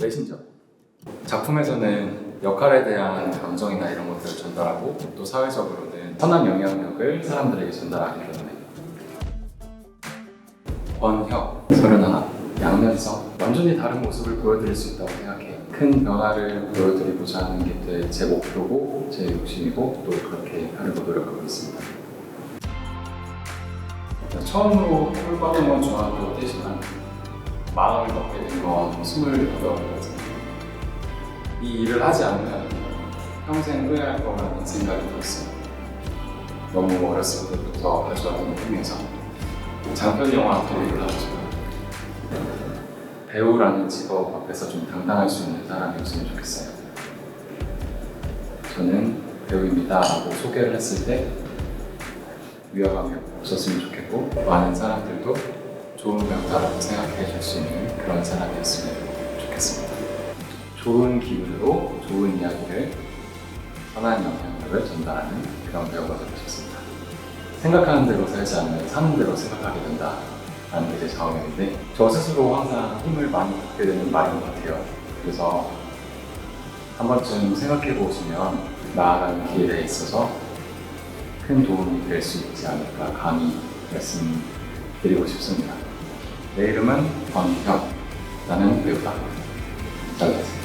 메신저. 작품에서는 역할에 대한 감정이나 이런 것들을 전달하고 또 사회적으로는 선한 영향력을 사람들에게 전달하기 때문에 권혁, 서른하나, 양면성 완전히 다른 모습을 보여드릴 수 있다고 생각해 큰 변화를 보여드리고자 하는 게 제 목표고 제 욕심이고 또 그렇게 하려고 노력하고 있습니다. 처음으로 건 중학교 때지만 마음을 먹게 된건 스물여덟이었습니다 이 일을 하지 않으면 평생 후회할 거라는 생각이 들었어요 너무 어렸을 때부터 가져왔던 꿈에서 장편 영화 배우를 하고 싶어요. 배우라는 직업 앞에서 좀 당당할 수 있는 사람이었으면 좋겠어요. 저는 배우입니다 라고 소개를 했을 때 위화감이 없었으면 좋겠고 많은 사람들도 좋은 배우다라고 생각해 줄 수 있는 그런 사람이었으면 좋겠습니다. 좋은 기분으로 좋은 이야기를 선한 영향력을 전달하는 그런 배우가 되고 싶습니다. 생각하는 대로 살지 않으면 사는 대로 생각하게 된다. 라는 게 제 자원인데 저 스스로 항상 힘을 많이 받게 되는 말인 것 같아요. 그래서 한 번쯤 생각해 보시면 나아가는 길에 있어서 큰 도움이 될 수 있지 않을까 감히 말씀드리고 싶습니다. 내 이름은 권현. 나는 배우다. 잘 됐습니다.